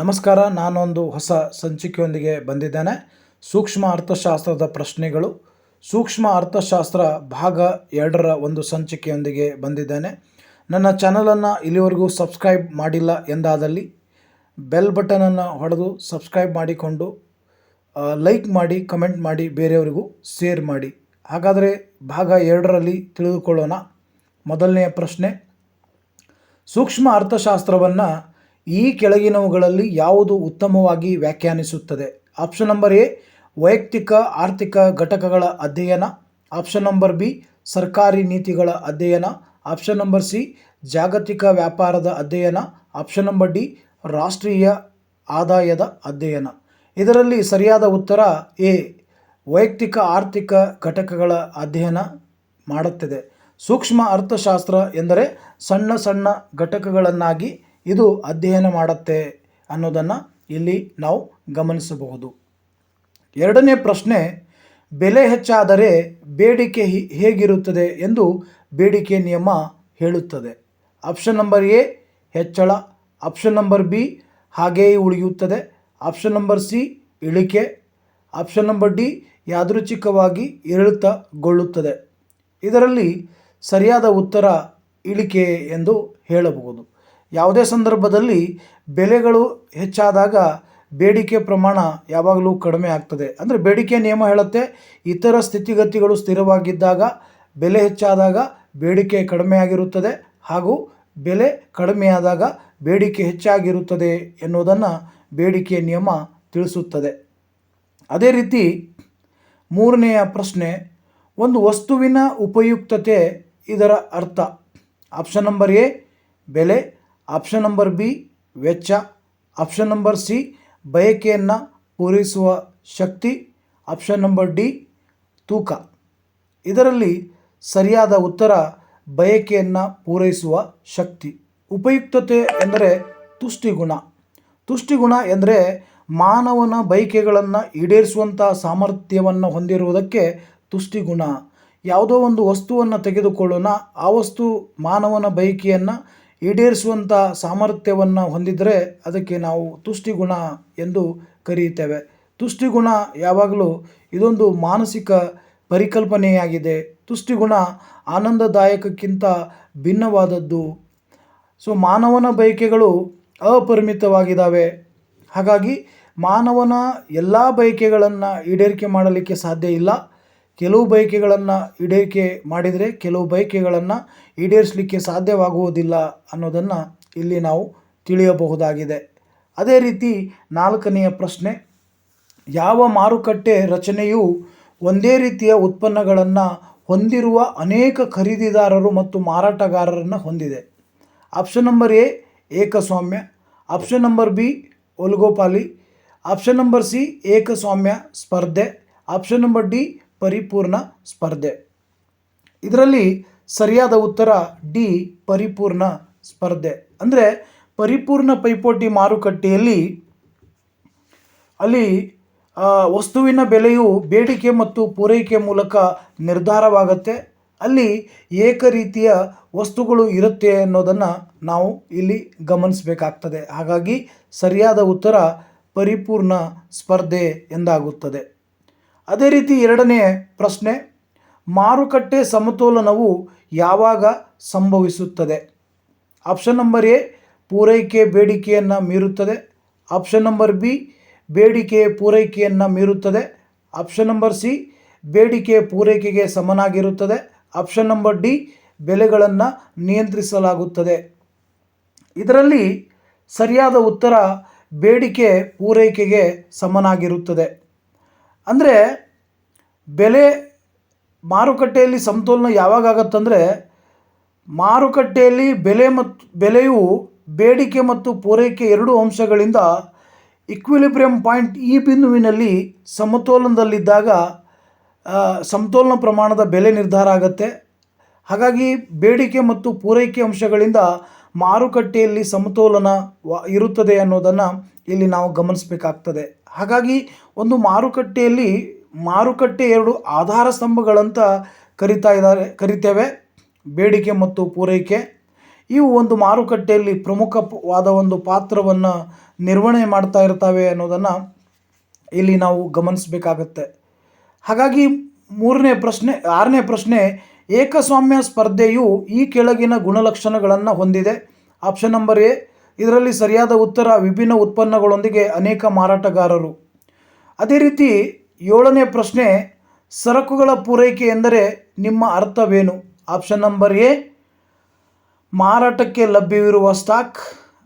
ನಮಸ್ಕಾರ, ನಾನೊಂದು ಹೊಸ ಸಂಚಿಕೆಯೊಂದಿಗೆ ಬಂದಿದ್ದೇನೆ. ಸೂಕ್ಷ್ಮ ಅರ್ಥಶಾಸ್ತ್ರದ ಪ್ರಶ್ನೆಗಳು. ಸೂಕ್ಷ್ಮ ಅರ್ಥಶಾಸ್ತ್ರ ಭಾಗ ಎರಡರ ಒಂದು ಸಂಚಿಕೆಯೊಂದಿಗೆ ಬಂದಿದ್ದೇನೆ. ನನ್ನ ಚಾನಲನ್ನು ಇಲ್ಲಿವರೆಗೂ ಸಬ್ಸ್ಕ್ರೈಬ್ ಮಾಡಿಲ್ಲ ಎಂದಾದಲ್ಲಿ ಬೆಲ್ ಬಟನನ್ನು ಹೊಡೆದು ಸಬ್ಸ್ಕ್ರೈಬ್ ಮಾಡಿಕೊಂಡು ಲೈಕ್ ಮಾಡಿ, ಕಮೆಂಟ್ ಮಾಡಿ, ಬೇರೆಯವರಿಗೂ ಶೇರ್ ಮಾಡಿ. ಹಾಗಾದರೆ ಭಾಗ ಎರಡರಲ್ಲಿ ತಿಳಿದುಕೊಳ್ಳೋಣ. ಮೊದಲನೆಯ ಪ್ರಶ್ನೆ. ಸೂಕ್ಷ್ಮ ಅರ್ಥಶಾಸ್ತ್ರವನ್ನು ಈ ಕೆಳಗಿನವುಗಳಲ್ಲಿ ಯಾವುದು ಉತ್ತಮವಾಗಿ ವ್ಯಾಖ್ಯಾನಿಸುತ್ತದೆ? ಆಪ್ಷನ್ ನಂಬರ್ ಎ, ವೈಯಕ್ತಿಕ ಆರ್ಥಿಕ ಘಟಕಗಳ ಅಧ್ಯಯನ. ಆಪ್ಷನ್ ನಂಬರ್ ಬಿ, ಸರ್ಕಾರಿ ನೀತಿಗಳ ಅಧ್ಯಯನ. ಆಪ್ಷನ್ ನಂಬರ್ ಸಿ, ಜಾಗತಿಕ ವ್ಯಾಪಾರದ ಅಧ್ಯಯನ. ಆಪ್ಷನ್ ನಂಬರ್ ಡಿ, ರಾಷ್ಟ್ರೀಯ ಆದಾಯದ ಅಧ್ಯಯನ. ಇದರಲ್ಲಿ ಸರಿಯಾದ ಉತ್ತರ ಎ, ವೈಯಕ್ತಿಕ ಆರ್ಥಿಕ ಘಟಕಗಳ ಅಧ್ಯಯನ ಮಾಡುತ್ತದೆ. ಸೂಕ್ಷ್ಮ ಅರ್ಥಶಾಸ್ತ್ರ ಎಂದರೆ ಸಣ್ಣ ಸಣ್ಣ ಘಟಕಗಳನ್ನಾಗಿ ಇದು ಅಧ್ಯಯನ ಮಾಡುತ್ತೆ ಅನ್ನೋದನ್ನು ಇಲ್ಲಿ ನಾವು ಗಮನಿಸಬಹುದು. ಎರಡನೇ ಪ್ರಶ್ನೆ, ಬೆಲೆ ಹೆಚ್ಚಾದರೆ ಬೇಡಿಕೆ ಹೇಗಿರುತ್ತದೆ ಎಂದು ಬೇಡಿಕೆ ನಿಯಮ ಹೇಳುತ್ತದೆ. ಆಪ್ಷನ್ ನಂಬರ್ ಎ, ಹೆಚ್ಚಳ. ಆಪ್ಷನ್ ನಂಬರ್ ಬಿ, ಹಾಗೆಯೇ ಉಳಿಯುತ್ತದೆ. ಆಪ್ಷನ್ ನಂಬರ್ ಸಿ, ಇಳಿಕೆ. ಆಪ್ಷನ್ ನಂಬರ್ ಡಿ, ಯಾದೃಚ್ಛಿಕವಾಗಿ ಏರಿಳಿತಗೊಳ್ಳುತ್ತದೆ. ಇದರಲ್ಲಿ ಸರಿಯಾದ ಉತ್ತರ ಇಳಿಕೆ ಎಂದು ಹೇಳಬಹುದು. ಯಾವುದೇ ಸಂದರ್ಭದಲ್ಲಿ ಬೆಲೆಗಳು ಹೆಚ್ಚಾದಾಗ ಬೇಡಿಕೆ ಪ್ರಮಾಣ ಯಾವಾಗಲೂ ಕಡಿಮೆ ಆಗ್ತದೆ. ಅಂದರೆ ಬೇಡಿಕೆ ನಿಯಮ ಹೇಳುತ್ತೆ, ಇತರ ಸ್ಥಿತಿಗತಿಗಳು ಸ್ಥಿರವಾಗಿದ್ದಾಗ ಬೆಲೆ ಹೆಚ್ಚಾದಾಗ ಬೇಡಿಕೆ ಕಡಿಮೆಯಾಗಿರುತ್ತದೆ ಹಾಗೂ ಬೆಲೆ ಕಡಿಮೆಯಾದಾಗ ಬೇಡಿಕೆ ಹೆಚ್ಚಾಗಿರುತ್ತದೆ ಎನ್ನುವುದನ್ನು ಬೇಡಿಕೆ ನಿಯಮ ತಿಳಿಸುತ್ತದೆ. ಅದೇ ರೀತಿ ಮೂರನೆಯ ಪ್ರಶ್ನೆ, ಒಂದು ವಸ್ತುವಿನ ಉಪಯುಕ್ತತೆ ಇದರ ಅರ್ಥ. ಆಪ್ಷನ್ ನಂಬರ್ ಎ, ಬೆಲೆ. ಆಪ್ಷನ್ ನಂಬರ್ ಬಿ, ವೆಚ್ಚ. ಆಪ್ಷನ್ ನಂಬರ್ ಸಿ, ಬಯಕೆಯನ್ನು ಪೂರೈಸುವ ಶಕ್ತಿ. ಆಪ್ಷನ್ ನಂಬರ್ ಡಿ, ತೂಕ. ಇದರಲ್ಲಿ ಸರಿಯಾದ ಉತ್ತರ ಬಯಕೆಯನ್ನು ಪೂರೈಸುವ ಶಕ್ತಿ. ಉಪಯುಕ್ತತೆ ಎಂದರೆ ತುಷ್ಟಿಗುಣ. ತುಷ್ಟಿಗುಣ ಎಂದರೆ ಮಾನವನ ಬಯಕೆಗಳನ್ನು ಈಡೇರಿಸುವಂಥ ಸಾಮರ್ಥ್ಯವನ್ನು ಹೊಂದಿರುವುದಕ್ಕೆ ತುಷ್ಟಿಗುಣ. ಯಾವುದೋ ಒಂದು ವಸ್ತುವನ್ನು ತೆಗೆದುಕೊಳ್ಳೋಣ. ಆ ವಸ್ತು ಮಾನವನ ಬಯಕೆಯನ್ನು ಈಡೇರಿಸುವಂಥ ಸಾಮರ್ಥ್ಯವನ್ನು ಹೊಂದಿದರೆ ಅದಕ್ಕೆ ನಾವು ತುಷ್ಟಿಗುಣ ಎಂದು ಕರೆಯುತ್ತೇವೆ. ತುಷ್ಟಿಗುಣ ಯಾವಾಗಲೂ ಇದೊಂದು ಮಾನಸಿಕ ಪರಿಕಲ್ಪನೆಯಾಗಿದೆ. ತುಷ್ಟಿಗುಣ ಆನಂದದಾಯಕಕ್ಕಿಂತ ಭಿನ್ನವಾದದ್ದು. ಸೊ ಮಾನವನ ಬಯಕೆಗಳು ಅಪರಿಮಿತವಾಗಿದ್ದಾವೆ ಹಾಗಾಗಿ ಮಾನವನ ಎಲ್ಲ ಬಯಕೆಗಳನ್ನು ಈಡೇರಿಕೆ ಮಾಡಲಿಕ್ಕೆ ಸಾಧ್ಯ ಇಲ್ಲ. ಕೆಲವು ಬಯಕೆಗಳನ್ನು ಈಡೇರಿಕೆ ಮಾಡಿದರೆ ಕೆಲವು ಬಯಕೆಗಳನ್ನು ಈಡೇರಿಸಲಿಕ್ಕೆ ಸಾಧ್ಯವಾಗುವುದಿಲ್ಲ ಅನ್ನೋದನ್ನು ಇಲ್ಲಿ ನಾವು ತಿಳಿಯಬಹುದಾಗಿದೆ. ಅದೇ ರೀತಿ ನಾಲ್ಕನೆಯ ಪ್ರಶ್ನೆ, ಯಾವ ಮಾರುಕಟ್ಟೆ ರಚನೆಯು ಒಂದೇ ರೀತಿಯ ಉತ್ಪನ್ನಗಳನ್ನು ಹೊಂದಿರುವ ಅನೇಕ ಖರೀದಿದಾರರು ಮತ್ತು ಮಾರಾಟಗಾರರನ್ನು ಹೊಂದಿದೆ? Option number A, ಏಕಸ್ವಾಮ್ಯ. Option number B, oligopoly. Option number C, ಏಕಸ್ವಾಮ್ಯ ಸ್ಪರ್ಧೆ. ಆಪ್ಷನ್ ನಂಬರ್ ಡಿ ಪರಿಪೂರ್ಣ ಸ್ಪರ್ಧೆ. ಇದರಲ್ಲಿ ಸರಿಯಾದ ಉತ್ತರ ಡಿ, ಪರಿಪೂರ್ಣ ಸ್ಪರ್ಧೆ. ಅಂದರೆ ಪರಿಪೂರ್ಣ ಪೈಪೋಟಿ ಮಾರುಕಟ್ಟೆಯಲ್ಲಿ ಅಲ್ಲಿ ವಸ್ತುವಿನ ಬೆಲೆಯು ಬೇಡಿಕೆ ಮತ್ತು ಪೂರೈಕೆ ಮೂಲಕ ನಿರ್ಧಾರವಾಗುತ್ತೆ. ಅಲ್ಲಿ ಏಕ ರೀತಿಯ ವಸ್ತುಗಳು ಇರುತ್ತೆ ಅನ್ನೋದನ್ನು ನಾವು ಇಲ್ಲಿ ಗಮನಿಸಬೇಕಾಗ್ತದೆ. ಹಾಗಾಗಿ ಸರಿಯಾದ ಉತ್ತರ ಪರಿಪೂರ್ಣ ಸ್ಪರ್ಧೆ ಎಂದಾಗುತ್ತದೆ. ಅದೇ ರೀತಿ ಎರಡನೇ ಪ್ರಶ್ನೆ, ಮಾರುಕಟ್ಟೆ ಸಮತೋಲನವು ಯಾವಾಗ ಸಂಭವಿಸುತ್ತದೆ? ಆಪ್ಷನ್ ನಂಬರ್ ಎ, ಪೂರೈಕೆ ಬೇಡಿಕೆಯನ್ನು ಮೀರುತ್ತದೆ. ಆಪ್ಷನ್ ನಂಬರ್ ಬಿ, ಬೇಡಿಕೆ ಪೂರೈಕೆಯನ್ನು ಮೀರುತ್ತದೆ. ಆಪ್ಷನ್ ನಂಬರ್ ಸಿ, ಬೇಡಿಕೆ ಪೂರೈಕೆಗೆ ಸಮನಾಗಿರುತ್ತದೆ. ಆಪ್ಷನ್ ನಂಬರ್ ಡಿ, ಬೆಲೆಗಳನ್ನು ನಿಯಂತ್ರಿಸಲಾಗುತ್ತದೆ. ಇದರಲ್ಲಿ ಸರಿಯಾದ ಉತ್ತರ ಬೇಡಿಕೆ ಪೂರೈಕೆಗೆ ಸಮನಾಗಿರುತ್ತದೆ. ಅಂದರೆ ಬೆಲೆ ಮಾರುಕಟ್ಟೆಯಲ್ಲಿ ಸಮತೋಲನ ಯಾವಾಗ ಆಗತ್ತಂದರೆ ಮಾರುಕಟ್ಟೆಯಲ್ಲಿ ಬೆಲೆ ಮತ್ತು ಬೆಲೆಯು ಬೇಡಿಕೆ ಮತ್ತು ಪೂರೈಕೆ ಎರಡೂ ಅಂಶಗಳಿಂದ ಇಕ್ವಿಲಿಬ್ರಿಯಂ ಪಾಯಿಂಟ್ ಈ ಬಿಂದುವಿನಲ್ಲಿ ಸಮತೋಲನದಲ್ಲಿದ್ದಾಗ ಸಮತೋಲನ ಪ್ರಮಾಣದ ಬೆಲೆ ನಿರ್ಧಾರ ಆಗುತ್ತೆ. ಹಾಗಾಗಿ ಬೇಡಿಕೆ ಮತ್ತು ಪೂರೈಕೆ ಅಂಶಗಳಿಂದ ಮಾರುಕಟ್ಟೆಯಲ್ಲಿ ಸಮತೋಲನ ವ- ಇರುತ್ತದೆ ಅನ್ನೋದನ್ನು ಇಲ್ಲಿ ನಾವು ಗಮನಿಸಬೇಕಾಗ್ತದೆ. ಹಾಗಾಗಿ ಒಂದು ಮಾರುಕಟ್ಟೆಯಲ್ಲಿ ಮಾರುಕಟ್ಟೆ ಎರಡು ಆಧಾರ ಸ್ತಂಭಗಳಂತ ಕರಿತಾ ಇದ್ದಾರೆ, ಕರಿತೇವೆ. ಬೇಡಿಕೆ ಮತ್ತು ಪೂರೈಕೆ. ಇವು ಒಂದು ಮಾರುಕಟ್ಟೆಯಲ್ಲಿ ಪ್ರಮುಖವಾದ ಒಂದು ಪಾತ್ರವನ್ನು ನಿರ್ವಹಣೆ ಮಾಡ್ತಾ ಇರ್ತವೆ ಅನ್ನೋದನ್ನು ಇಲ್ಲಿ ನಾವು ಗಮನಿಸಬೇಕಾಗತ್ತೆ. ಹಾಗಾಗಿ ಮೂರನೇ ಪ್ರಶ್ನೆ, ಆರನೇ ಪ್ರಶ್ನೆ, ಏಕಸ್ವಾಮ್ಯ ಸ್ಪರ್ಧೆಯು ಈ ಕೆಳಗಿನ ಗುಣಲಕ್ಷಣಗಳನ್ನು ಹೊಂದಿದೆ. ಆಪ್ಷನ್ ನಂಬರ್ ಎ ಇದರಲ್ಲಿ ಸರಿಯಾದ ಉತ್ತರ ವಿಭಿನ್ನ ಉತ್ಪನ್ನಗಳೊಂದಿಗೆ ಅನೇಕ ಮಾರಾಟಗಾರರು. ಅದೇ ರೀತಿ ಏಳನೇ ಪ್ರಶ್ನೆ, ಸರಕುಗಳ ಪೂರೈಕೆ ಎಂದರೆ ನಿಮ್ಮ ಅರ್ಥವೇನು? ಆಪ್ಷನ್ ನಂಬರ್ ಎ, ಮಾರಾಟಕ್ಕೆ ಲಭ್ಯವಿರುವ ಸ್ಟಾಕ್.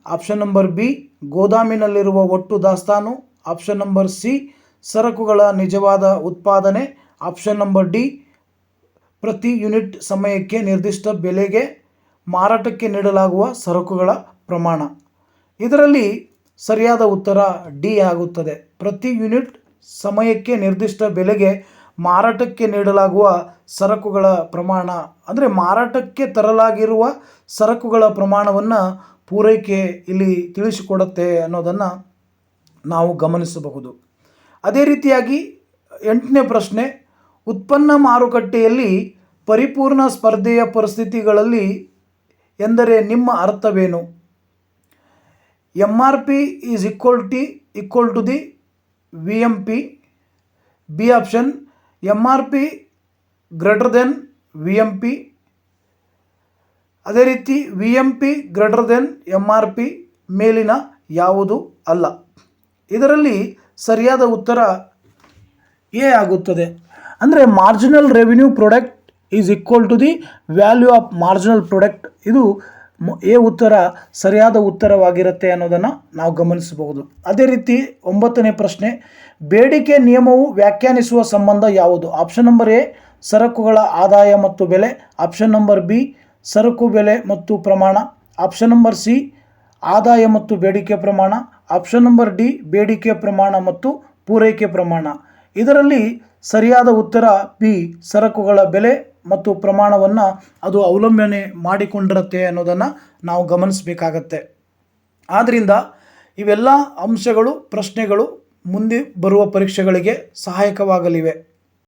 ಆಪ್ಷನ್ ನಂಬರ್ ಬಿ, ಗೋದಾಮಿನಲ್ಲಿರುವ ಒಟ್ಟು ದಾಸ್ತಾನು. ಆಪ್ಷನ್ ನಂಬರ್ ಸಿ, ಸರಕುಗಳ ನಿಜವಾದ ಉತ್ಪಾದನೆ. ಆಪ್ಷನ್ ನಂಬರ್ ಡಿ, ಪ್ರತಿ ಯೂನಿಟ್ ಸಮಯಕ್ಕೆ ನಿರ್ದಿಷ್ಟ ಬೆಲೆಗೆ ಮಾರಾಟಕ್ಕೆ ನೀಡಲಾಗುವ ಸರಕುಗಳ ಪ್ರಮಾಣ. ಇದರಲ್ಲಿ ಸರಿಯಾದ ಉತ್ತರ ಡಿ ಆಗುತ್ತದೆ. ಪ್ರತಿ ಯೂನಿಟ್ ಸಮಯಕ್ಕೆ ನಿರ್ದಿಷ್ಟ ಬೆಲೆಗೆ ಮಾರಾಟಕ್ಕೆ ನೀಡಲಾಗುವ ಸರಕುಗಳ ಪ್ರಮಾಣ. ಅಂದರೆ ಮಾರಾಟಕ್ಕೆ ತರಲಾಗಿರುವ ಸರಕುಗಳ ಪ್ರಮಾಣವನ್ನು ಪೂರೈಕೆ ಇಲ್ಲಿ ತಿಳಿಸಿಕೊಡುತ್ತೆ ಅನ್ನೋದನ್ನು ನಾವು ಗಮನಿಸಬಹುದು. ಅದೇ ರೀತಿಯಾಗಿ ಎಂಟನೇ ಪ್ರಶ್ನೆ, ಉತ್ಪನ್ನ ಮಾರುಕಟ್ಟೆಯಲ್ಲಿ ಪರಿಪೂರ್ಣ ಸ್ಪರ್ಧೆಯ ಪರಿಸ್ಥಿತಿಗಳಲ್ಲಿ ಎಂದರೆ ನಿಮ್ಮ ಅರ್ಥವೇನು? M R P is equal T equal to the V M P B option M R P greater than V M P ಅದೇ ರೀತಿ V M P greater than M R P ಮೇಲಿನ ಯಾವುದು ಅಲ್ಲ. ಇದರಲ್ಲಿ ಸರಿಯಾದ ಉತ್ತರ ಎ ಆಗುತ್ತದೆ. ಅಂದರೆ marginal revenue product is equal to the value of marginal product ಇದು ಎ ಉತ್ತರ ಸರಿಯಾದ ಉತ್ತರವಾಗಿರುತ್ತೆ ಅನ್ನೋದನ್ನು ನಾವು ಗಮನಿಸಬಹುದು. ಅದೇ ರೀತಿ ಒಂಬತ್ತನೇ ಪ್ರಶ್ನೆ, ಬೇಡಿಕೆ ನಿಯಮವು ವ್ಯಾಖ್ಯಾನಿಸುವ ಸಂಬಂಧ ಯಾವುದು? ಆಪ್ಷನ್ ನಂಬರ್ ಎ, ಸರಕುಗಳ ಆದಾಯ ಮತ್ತು ಬೆಲೆ. ಆಪ್ಷನ್ ನಂಬರ್ ಬಿ, ಸರಕು ಬೆಲೆ ಮತ್ತು ಪ್ರಮಾಣ. ಆಪ್ಷನ್ ನಂಬರ್ ಸಿ, ಆದಾಯ ಮತ್ತು ಬೇಡಿಕೆ ಪ್ರಮಾಣ. ಆಪ್ಷನ್ ನಂಬರ್ ಡಿ, ಬೇಡಿಕೆ ಪ್ರಮಾಣ ಮತ್ತು ಪೂರೈಕೆ ಪ್ರಮಾಣ. ಇದರಲ್ಲಿ ಸರಿಯಾದ ಉತ್ತರ ಬಿ, ಸರಕುಗಳ ಬೆಲೆ ಮತ್ತು ಪ್ರಮಾಣವನ್ನು ಅದು ಅವಲಂಬನೆ ಮಾಡಿಕೊಂಡಿರುತ್ತೆ ಅನ್ನೋದನ್ನು ನಾವು ಗಮನಿಸಬೇಕಾಗತ್ತೆ. ಆದ್ದರಿಂದ ಇವೆಲ್ಲ ಅಂಶಗಳು, ಪ್ರಶ್ನೆಗಳು ಮುಂದೆ ಬರುವ ಪರೀಕ್ಷೆಗಳಿಗೆ ಸಹಾಯಕವಾಗಲಿವೆ.